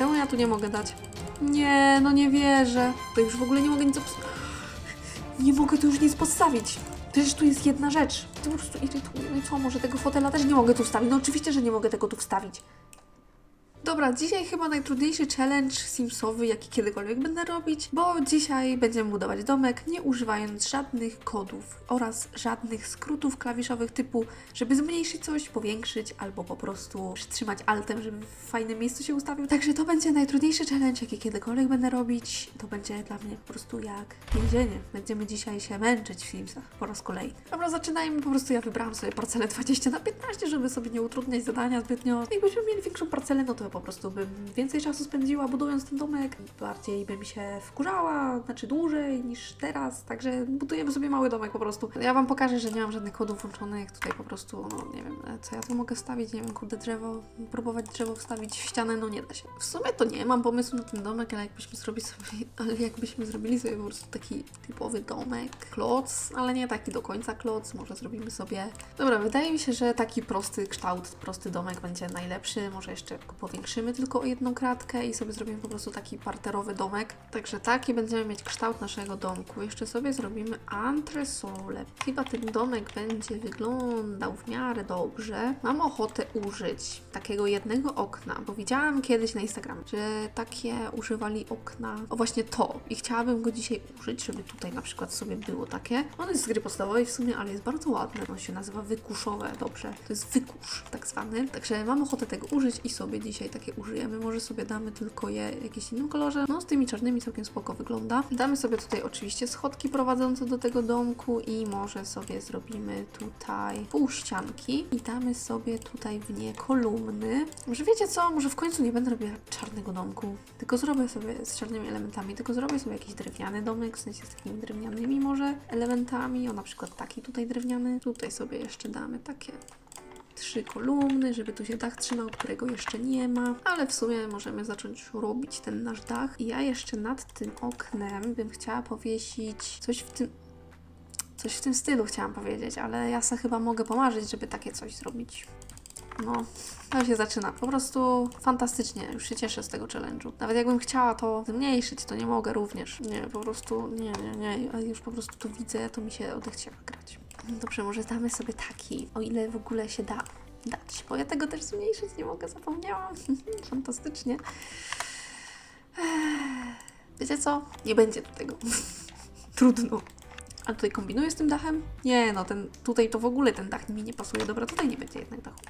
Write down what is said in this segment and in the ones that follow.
Czemu ja tu nie mogę dać? Nie, no nie wierzę. To już w ogóle nie mogę nic obs- Nie mogę tu już nic podstawić. Przecież tu jest jedna rzecz. To po prostu irytuje. No i co, może tego fotela też nie mogę tu wstawić? No oczywiście, że nie mogę tego tu wstawić. Dobra, dzisiaj chyba najtrudniejszy challenge Simsowy, jaki kiedykolwiek będę robić, bo dzisiaj będziemy budować domek, nie używając żadnych kodów oraz żadnych skrótów klawiszowych typu, żeby zmniejszyć coś, powiększyć albo po prostu przytrzymać altem, żeby w fajnym miejscu się ustawił. Także to będzie najtrudniejszy challenge, jaki kiedykolwiek będę robić. To będzie dla mnie po prostu jak więzienie. Będziemy dzisiaj się męczyć w Simsach po raz kolejny. Dobra, zaczynajmy. Po prostu ja wybrałam sobie parcelę 20 na 15, żeby sobie nie utrudniać zadania zbytnio. Jakbyśmy mieli większą parcelę, no to po prostu bym więcej czasu spędziła budując ten domek. Bardziej bym się wkurzała, znaczy dłużej niż teraz. Także budujemy sobie mały domek po prostu. Ja Wam pokażę, że nie mam żadnych kodów włączonych. Tutaj po prostu, no nie wiem, co ja tu mogę wstawić. Nie wiem, kurde, drzewo. Próbować drzewo wstawić w ścianę, no nie da się. W sumie to nie mam pomysłu na ten domek, ale jakbyśmy zrobili sobie, ale jakbyśmy zrobili sobie po prostu taki typowy domek, kloc, ale nie taki do końca kloc, może zrobimy sobie. Dobra, wydaje mi się, że taki prosty kształt, prosty domek będzie najlepszy. Może jeszcze go powiększymy tylko o jedną kratkę i sobie zrobimy po prostu taki parterowy domek. Także taki będziemy mieć kształt naszego domku. Jeszcze sobie zrobimy antresole. Chyba ten domek będzie wyglądał w miarę dobrze. Mam ochotę użyć takiego jednego okna, bo widziałam kiedyś na Instagramie, że takie używali okna. O właśnie to. I chciałabym go dzisiaj użyć, żeby tutaj na przykład sobie było takie. On jest z gry podstawowej w sumie, ale jest bardzo ładny. On się nazywa wykuszowe, dobrze. To jest wykusz tak zwany. Także mam ochotę tego użyć i sobie dzisiaj takie użyjemy. Może sobie damy tylko je w jakimś innym kolorze. No z tymi czarnymi całkiem spoko wygląda. Damy sobie tutaj oczywiście schodki prowadzące do tego domku i może sobie zrobimy tutaj pół ścianki i damy sobie tutaj w nie kolumny. Może wiecie co? Może w końcu nie będę robiła czarnego domku, tylko zrobię sobie z czarnymi elementami, tylko zrobię sobie jakiś drewniany domek, w sensie z takimi drewnianymi może elementami, o na przykład taki tutaj drewniany. Tutaj sobie jeszcze damy takie trzy kolumny, żeby tu się dach trzymał, którego jeszcze nie ma, ale w sumie możemy zacząć robić ten nasz dach. I ja jeszcze nad tym oknem bym chciała powiesić coś w tym Coś w tym stylu chciałam powiedzieć, ale ja sobie chyba mogę pomarzyć, żeby takie coś zrobić. No, to się zaczyna. Po prostu fantastycznie. Już się cieszę z tego challenge'u. Nawet jakbym chciała to zmniejszyć, to nie mogę również. Nie, po prostu nie, nie, nie. A już po prostu to widzę, to mi się odechciała grać. Dobrze, może damy sobie taki, o ile w ogóle się da dać, bo ja tego też zmniejszyć nie mogę, zapomniałam. Fantastycznie. Wiecie co? Nie będzie tego. Trudno. A tutaj kombinuję z tym dachem? Nie, no ten, tutaj to w ogóle ten dach mi nie pasuje. Dobra, tutaj nie będzie jednak dachu.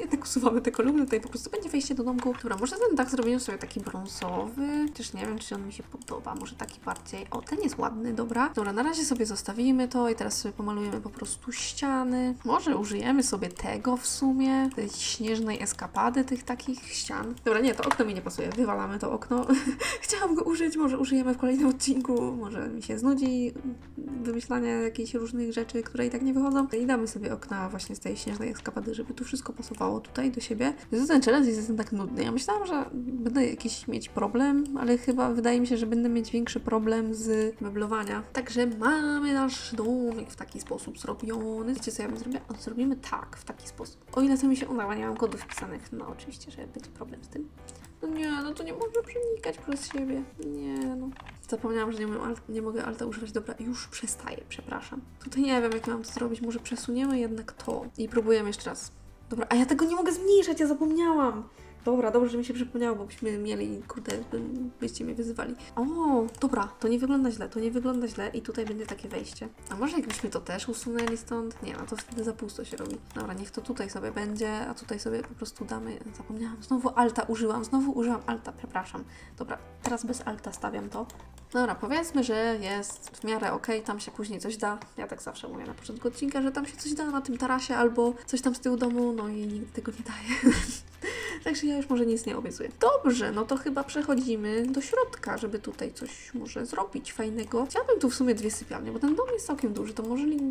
Jednak usuwamy te kolumny, tutaj po prostu będzie wejście do domku. Dobra, może ten dach zrobimy sobie taki brązowy. Też nie wiem, czy on mi się podoba. Może taki bardziej. O, ten jest ładny, dobra. Dobra, na razie sobie zostawimy to i teraz sobie pomalujemy po prostu ściany. Może użyjemy sobie tego w sumie, tej śnieżnej eskapady tych takich ścian. Dobra, nie, to okno mi nie pasuje. Wywalamy to okno. Chciałam go użyć, może użyjemy w kolejnym odcinku. Może mi się znudzi wymyślania jakichś różnych rzeczy, które i tak nie wychodzą. I damy sobie okna właśnie z tej śnieżnej eskapady, żeby tu wszystko pasowało tutaj do siebie. Więc ten challenge jest tak nudny. Ja myślałam, że będę jakiś mieć problem, ale chyba wydaje mi się, że będę mieć większy problem z meblowania. Także mamy nasz domek w taki sposób zrobiony. Wiecie co ja bym zrobiła? Zrobimy tak, w taki sposób. O ile to mi się uda, nie mam kodów wpisanych. No oczywiście, że będzie problem z tym. No nie, no to nie może przenikać przez siebie. Nie, no. Zapomniałam, że nie, alt, nie mogę alta używać. Dobra, już przestaję, przepraszam. Tutaj nie wiem, jak mam to zrobić. Może przesuniemy jednak to i próbujemy jeszcze raz. Dobra, a ja tego nie mogę zmniejszać, ja zapomniałam. Dobra, dobrze, że mi się przypomniało, bo byśmy mieli, kurde, by- byście mnie wyzywali. O, dobra, to nie wygląda źle, to nie wygląda źle i tutaj będzie takie wejście. A może jakbyśmy to też usunęli stąd? Nie, no to wtedy za pusto się robi. Dobra, niech to tutaj sobie będzie, a tutaj sobie po prostu damy, zapomniałam, znowu alta użyłam, znowu użyłam alta, przepraszam. Dobra, teraz bez alta stawiam to. Dobra, powiedzmy, że jest w miarę okej, tam się później coś da. Ja tak zawsze mówię na początku odcinka, że tam się coś da na tym tarasie albo coś tam z tyłu domu, no i nigdy tego nie daje. Także ja już może nic nie obiecuję. Dobrze, no to chyba przechodzimy do środka, żeby tutaj coś może zrobić fajnego. Chciałabym tu w sumie dwie sypialnie, bo ten dom jest całkiem duży, to możliwe,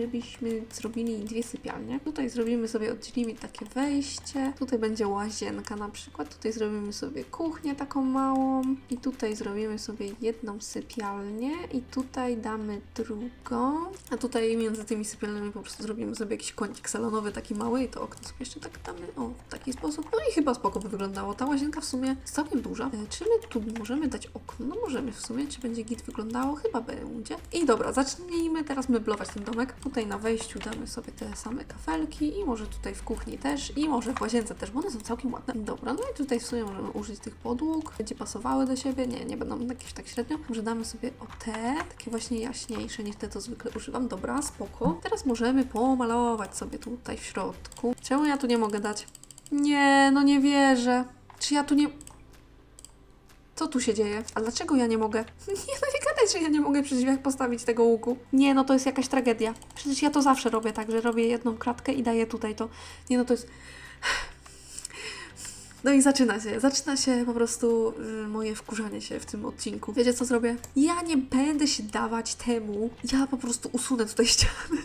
żebyśmy zrobili dwie sypialnie. Tutaj zrobimy sobie, oddzielimy takie wejście. Tutaj będzie łazienka na przykład. Tutaj zrobimy sobie kuchnię taką małą. I tutaj zrobimy sobie jedną sypialnię. I tutaj damy drugą. A tutaj między tymi sypialniami po prostu zrobimy sobie jakiś kącik salonowy taki mały i to okno sobie jeszcze tak damy. O, w taki sposób. No i chyba spoko by wyglądało. Ta łazienka w sumie jest całkiem duża. E, Czy my tu możemy dać okno? No możemy w sumie. Czy będzie git wyglądało? Chyba będzie. I dobra, zacznijmy teraz meblować ten domek. Tutaj na wejściu damy sobie te same kafelki i może tutaj w kuchni też i może w łazience też, bo one są całkiem ładne. Dobra, no i tutaj w sumie możemy użyć tych podłóg. Będzie pasowały do siebie. Nie, nie będą jakieś tak średnio. Może damy sobie o te, takie właśnie jaśniejsze niż te, to zwykle używam. Dobra, spoko. Teraz możemy pomalować sobie tutaj w środku. Czemu ja tu nie mogę dać? Nie, no nie wierzę. Czy ja tu nie... Co tu się dzieje? A dlaczego ja nie mogę? Nie, no nie gadaj, że ja nie mogę przy drzwiach postawić tego łuku. Nie, no to jest jakaś tragedia. Przecież ja to zawsze robię tak, że robię jedną kratkę i daję tutaj to. Nie, no to jest... No i zaczyna się, zaczyna się po prostu y, moje wkurzanie się w tym odcinku. Wiecie co zrobię? Ja nie będę się dawać temu. Ja po prostu usunę tutaj ściany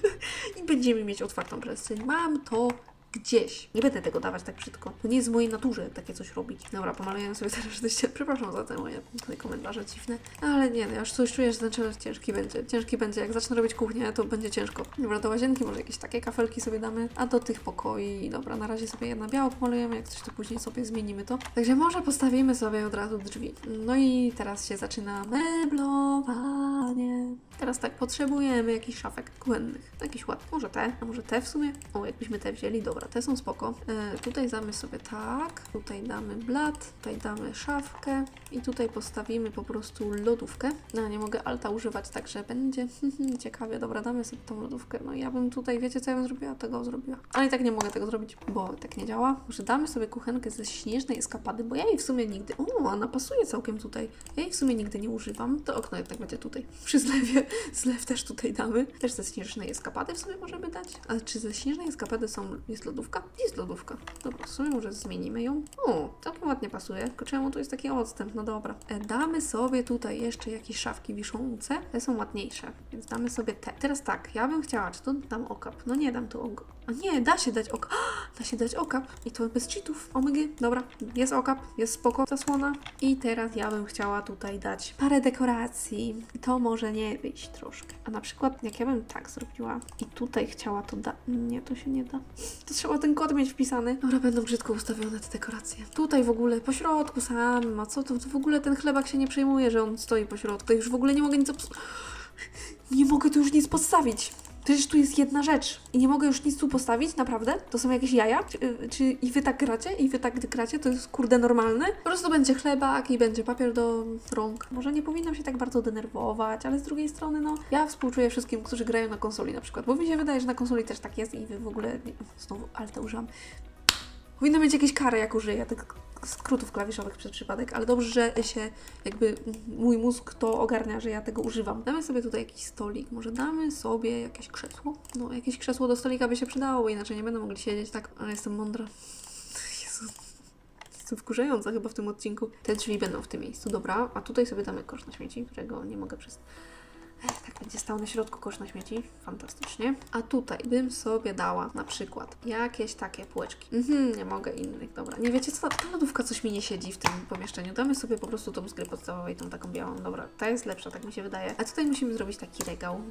i będziemy mieć otwartą przestrzeń. Mam to gdzieś. Nie będę tego dawać tak brzydko. To nie jest w mojej naturze takie coś robić. Dobra, pomalujemy sobie teraz te ściany. Przepraszam za te moje tutaj komentarze dziwne. Ale nie, no ja już coś czuję, że ten challenge ciężki będzie. Ciężki będzie. Jak zacznę robić kuchnię, to będzie ciężko. Dobra, do łazienki może jakieś takie kafelki sobie damy, a do tych pokoi, dobra, na razie sobie jedna biało pomalujemy, jak coś to później sobie zmienimy to. Także może postawimy sobie od razu drzwi. No i teraz się zaczyna meblowanie. Teraz tak, potrzebujemy jakichś szafek kuchennych. Jakiś ładny. Może te, a może te w sumie? O, jakbyśmy te wzięli, dobra, te są spoko. E, tutaj damy sobie tak, tutaj damy blat, tutaj damy szafkę i tutaj postawimy po prostu lodówkę. No, nie mogę alta używać, także będzie ciekawie. Dobra, damy sobie tą lodówkę. No ja bym tutaj, wiecie co ja bym zrobiła? Tego zrobiła. Ale i tak nie mogę tego zrobić, bo tak nie działa. Może damy sobie kuchenkę ze śnieżnej eskapady, bo ja jej w sumie nigdy... O, ona pasuje całkiem tutaj. Ja jej w sumie nigdy nie używam. To okno jednak będzie tutaj. Przy zlewie. Zlew też tutaj damy. Też ze śnieżnej eskapady w sumie możemy dać. Ale czy ze śnieżnej eskapady są... jest lodówka? Jest lodówka. Dobra, w sumie może zmienimy ją. O, całkiem ładnie pasuje. Tylko czemu tu jest taki odstęp? No dobra. E, damy sobie tutaj jeszcze jakieś szafki wiszące. Te są ładniejsze, więc damy sobie te. Teraz tak, ja bym chciała, czy to dam okap? No nie dam tu ok. A nie, da się dać okap. Da się dać okap. I to bez cheatów. Omygy. Dobra, jest okap, jest spoko zasłona. I teraz ja bym chciała tutaj dać parę dekoracji. To może nie wyjść troszkę. A na przykład jak ja bym tak zrobiła i tutaj chciała to da... Nie, to się nie da. To trzeba ten kod mieć wpisany. Dobra, będą brzydko ustawione te dekoracje. Tutaj w ogóle po środku sam, a co to, to w ogóle ten chlebak się nie przejmuje, że on stoi po środku. To już w ogóle nie mogę nic obs- Nie mogę tu już nic postawić. Przecież tu jest jedna rzecz i nie mogę już nic tu postawić, naprawdę? To są jakieś jaja? Czy, y, czy i wy tak gracie? I wy tak gracie? To jest kurde normalne? Po prostu będzie chlebak i będzie papier do rąk. Może nie powinnam się tak bardzo denerwować, ale z drugiej strony, no, ja współczuję wszystkim, którzy grają na konsoli na przykład, bo mi się wydaje, że na konsoli też tak jest i wy w ogóle, nie, znowu alta używam. Powinno mieć jakieś kary, jak użyję tych skrótów klawiszowych przez przypadek, ale dobrze, że się jakby mój mózg to ogarnia, że ja tego używam. Damy sobie tutaj jakiś stolik, może damy sobie jakieś krzesło? No, jakieś krzesło do stolika by się przydało, bo inaczej nie będę mogli siedzieć tak, ale jestem mądra. Jezu. Jestem wkurzająca chyba w tym odcinku. Te drzwi będą w tym miejscu, dobra. A tutaj sobie damy kosz na śmieci, którego nie mogę przez... Tak będzie stał na środku kosz na śmieci. Fantastycznie. A tutaj bym sobie dała na przykład jakieś takie półeczki. Mhm, nie mogę innych, dobra. Nie wiecie co, ta lodówka coś mi nie siedzi w tym pomieszczeniu. Damy sobie po prostu tą z gry podstawowej, tą taką białą. Dobra, ta jest lepsza, tak mi się wydaje. A tutaj musimy zrobić taki regał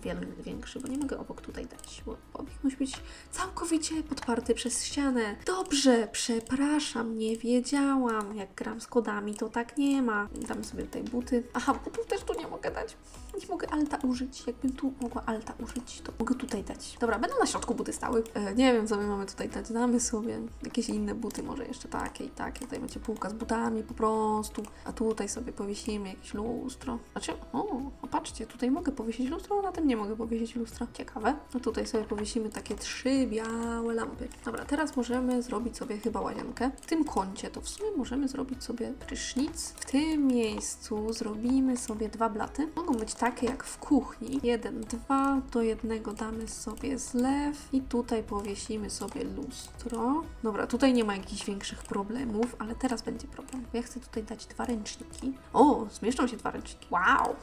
większy, bo nie mogę obok tutaj dać, bo obieg musi być całkowicie podparty przez ścianę. Dobrze, przepraszam, nie wiedziałam. Jak gram z kodami, to tak nie ma. Damy sobie tutaj buty. Aha, butów też tu nie mogę dać. Nie mogę alta użyć. Jakbym tu mogła alta użyć, to mogę tutaj dać. Dobra, będą na środku buty stały. E, nie wiem, co my mamy tutaj dać. Damy sobie jakieś inne buty, może jeszcze takie i takie. Tutaj macie półka z butami po prostu. A tutaj sobie powiesimy jakieś lustro. Znaczy, o, patrzcie, tutaj mogę powiesić lustro, a na tym nie mogę powiesić lustra. Ciekawe. A tutaj sobie powiesimy takie trzy białe lampy. Dobra, teraz możemy zrobić sobie chyba łazienkę. W tym kącie to w sumie możemy zrobić sobie prysznic. W tym miejscu zrobimy sobie dwa blaty. Mogą być takie jak w kuchni. Jeden, dwa, do jednego damy sobie zlew i tutaj powiesimy sobie lustro. Dobra, tutaj nie ma jakichś większych problemów, ale teraz będzie problem. Ja chcę tutaj dać dwa ręczniki. O, zmieszczą się dwa ręczniki. Wow!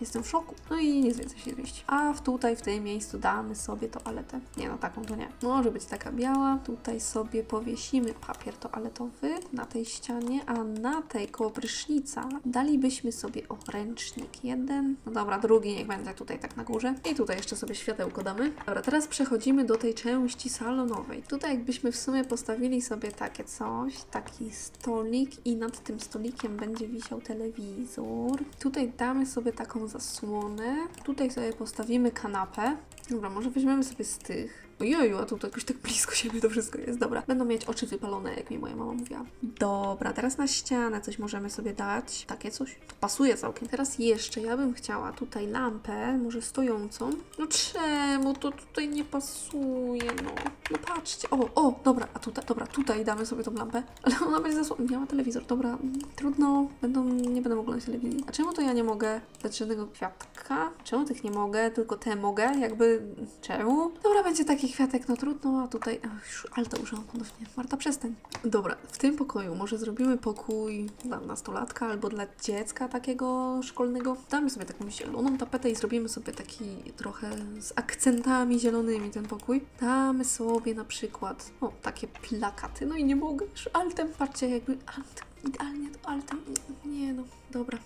Jestem w szoku. No i nic więcej się zmieści. A tutaj, w tym miejscu damy sobie toaletę. Nie no, taką to nie. Może być taka biała. Tutaj sobie powiesimy papier toaletowy na tej ścianie, a na tej koło prysznica dalibyśmy sobie o ręcznik jeden. No dobra, drugi niech będzie tutaj tak na górze. I tutaj jeszcze sobie światełko damy. Dobra, teraz przechodzimy do tej części salonowej. Tutaj jakbyśmy w sumie postawili sobie takie coś, taki stolik i nad tym stolikiem będzie wisiał telewizor. Tutaj damy sobie taką zasłonę. Tutaj sobie postawimy kanapę. Dobra, może weźmiemy sobie z tych. Ojeju, a tutaj jakoś tak blisko siebie to wszystko jest. Dobra, będą mieć oczy wypalone, jak mi moja mama mówiła. Dobra, teraz na ścianę coś możemy sobie dać. Takie coś. To pasuje całkiem. Teraz jeszcze ja bym chciała tutaj lampę, może stojącą. No czemu to tutaj nie pasuje, no. No patrzcie. O, o, dobra, a tutaj, dobra, tutaj damy sobie tą lampę. Ale ona będzie zasłona. Miała telewizor, dobra. Trudno, będą, nie będę oglądać telewizji. A czemu to ja nie mogę dać żadnego kwiatka? Czemu tych nie mogę, tylko te mogę? Jakby, czemu? Dobra, będzie taki kwiatek, no trudno, a tutaj, ach, już alta użyłam ponownie. Marta, przestań. Dobra, w tym pokoju może zrobimy pokój dla nastolatka albo dla dziecka takiego szkolnego. Damy sobie taką zieloną tapetę i zrobimy sobie taki trochę z akcentami zielonymi ten pokój. Damy sobie na przykład, o, takie plakaty. No i nie mogę już altem, patrzcie, jakby alt, idealnie to altem. Nie no, dobra.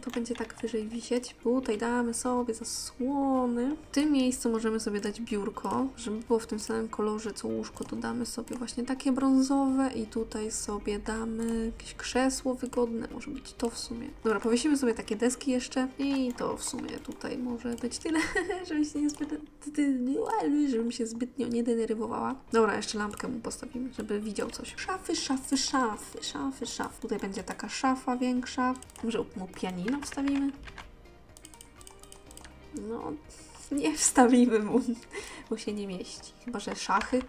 To będzie tak wyżej wisieć. Tutaj damy sobie zasłony. W tym miejscu możemy sobie dać biurko, żeby było w tym samym kolorze co łóżko, to damy sobie właśnie takie brązowe i tutaj sobie damy jakieś krzesło wygodne, może być to w sumie. Dobra, powiesimy sobie takie deski jeszcze i to w sumie tutaj może być tyle, żeby się nie zbyt, żebym się zbytnio nie denerwowała. Dobra, jeszcze lampkę mu postawimy, żeby widział coś. Szafy, szafy, szafy, szafy, szafy. Tutaj będzie taka szafa większa. Może mu pianino wstawimy? No, nie wstawimy mu, bo się nie mieści. Chyba, że szachy.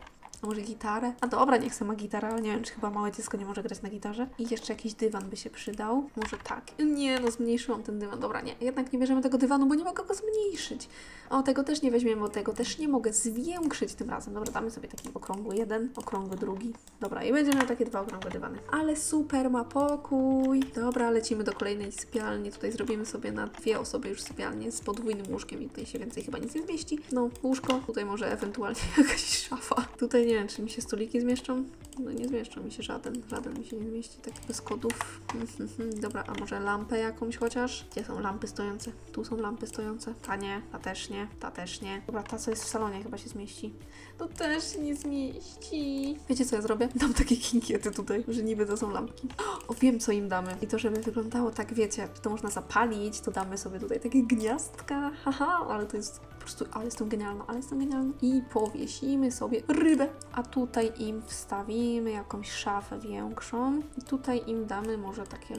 A może gitarę? A dobra, niech sama gitara, ale nie wiem, czy chyba małe dziecko nie może grać na gitarze. I jeszcze jakiś dywan by się przydał. Może tak. Nie, no zmniejszyłam ten dywan. Dobra, nie. Jednak nie bierzemy tego dywanu, bo nie mogę go zmniejszyć. O, tego też nie weźmiemy, bo tego też nie mogę zwiększyć tym razem. Dobra, damy sobie taki okrągły jeden, okrągły drugi. Dobra, i będziemy miał takie dwa okrągłe dywany. Ale super, ma pokój. Dobra, lecimy do kolejnej sypialni. Tutaj zrobimy sobie na dwie osoby już sypialnię z podwójnym łóżkiem i tutaj się więcej chyba nic nie zmieści. No, łóżko, tutaj może ewentualnie jakaś szafa. Tutaj nie wiem, czy mi się stoliki zmieszczą. No nie zmieszczą mi się żaden, żaden mi się nie zmieści, tak bez kodów. Dobra, a może lampę jakąś chociaż? Gdzie są lampy stojące? Tu są lampy stojące. Ta nie, ta też nie, ta też nie. Dobra, ta co jest w salonie chyba się zmieści. To też nie zmieści. Wiecie co ja zrobię? Dam takie kinkiety tutaj, że niby to są lampki. O, wiem co im damy. I to, żeby wyglądało tak, wiecie, to można zapalić, to damy sobie tutaj takie gniazdka. Haha, ale to jest prostu, ale jestem genialna, ale jestem genialna. I powiesimy sobie rybę, a tutaj im wstawimy jakąś szafę większą. I tutaj im damy może takie.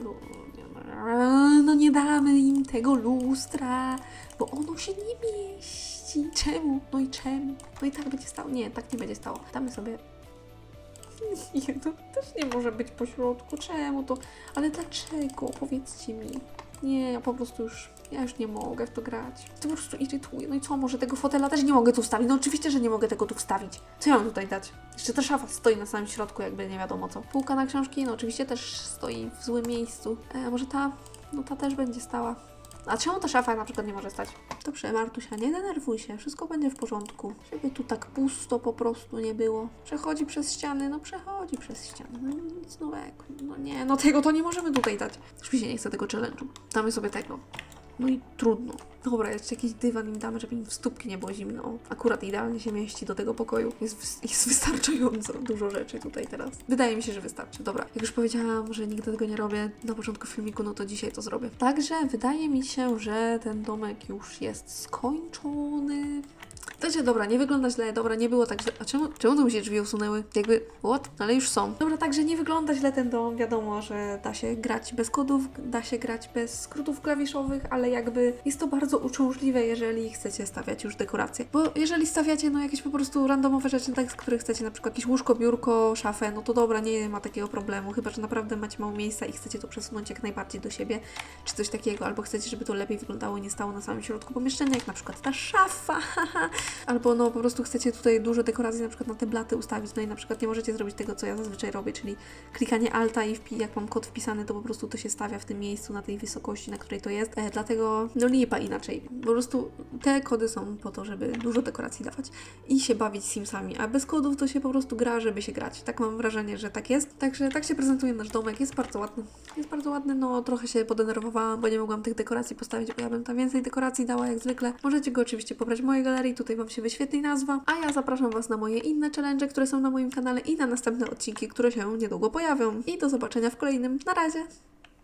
No nie damy im tego lustra, bo ono się nie mieści. Czemu? No i czemu? No i tak będzie stało. Nie, tak nie będzie stało. Damy sobie nie, to też nie może być po środku. Czemu to? Ale dlaczego? Powiedzcie mi. Nie, ja po prostu już, ja już nie mogę w to grać. To po prostu irytuje. No i co, może tego fotela też nie mogę tu wstawić? No oczywiście, że nie mogę tego tu wstawić. Co ja mam tutaj dać? Jeszcze ta szafa stoi na samym środku, jakby nie wiadomo co. Półka na książki, no oczywiście też stoi w złym miejscu. E, może ta, no ta też będzie stała. A czemu ta szafa na przykład nie może stać? Dobrze, Martusia, nie denerwuj się, wszystko będzie w porządku. Żeby tu tak pusto po prostu nie było. Przechodzi przez ściany, no przechodzi przez ściany. No nic nowego. No nie, no tego to nie możemy tutaj dać. Już mi się nie chce tego challenge'u. Damy sobie tego. No i trudno. Dobra, jeszcze jakiś dywan im damy, żeby im w stópki nie było zimno. Akurat idealnie się mieści do tego pokoju. Jest, jest wystarczająco dużo rzeczy tutaj teraz. Wydaje mi się, że wystarczy. Dobra, jak już powiedziałam, że nigdy tego nie robię na początku filmiku, no to dzisiaj to zrobię. Także wydaje mi się, że ten domek już jest skończony. Wiecie, dobra, nie wygląda źle, dobra, nie było tak źle. A czemu, czemu tu się drzwi usunęły? Jakby, what? Ale już są. Dobra, także nie wygląda źle ten dom. Wiadomo, że da się grać bez kodów, da się grać bez skrótów klawiszowych, ale jakby jest to bardzo uciążliwe, jeżeli chcecie stawiać już dekoracje. Bo jeżeli stawiacie, no jakieś po prostu randomowe rzeczy, tak, z których chcecie na przykład jakieś łóżko, biurko, szafę, no to dobra, nie ma takiego problemu. Chyba, że naprawdę macie mało miejsca i chcecie to przesunąć jak najbardziej do siebie, czy coś takiego, albo chcecie, żeby to lepiej wyglądało nie stało na samym środku pomieszczenia, jak na przykład ta szafa. albo no po prostu chcecie tutaj dużo dekoracji na przykład na te blaty ustawić, no i na przykład nie możecie zrobić tego, co ja zazwyczaj robię, czyli klikanie alta i jak mam kod wpisany, to po prostu to się stawia w tym miejscu, na tej wysokości, na której to jest, e, dlatego no lipa inaczej. Po prostu te kody są po to, żeby dużo dekoracji dawać i się bawić Simsami, a bez kodów to się po prostu gra, żeby się grać. Tak mam wrażenie, że tak jest. Także tak się prezentuje nasz domek, jest bardzo ładny. Jest bardzo ładny, no trochę się podenerwowałam, bo nie mogłam tych dekoracji postawić, bo ja bym tam więcej dekoracji dała jak zwykle. Możecie go oczywiście pobrać w mojej galerii, Wam się wyświetli nazwa, a ja zapraszam Was na moje inne challenge, które są na moim kanale i na następne odcinki, które się niedługo pojawią. I do zobaczenia w kolejnym. Na razie!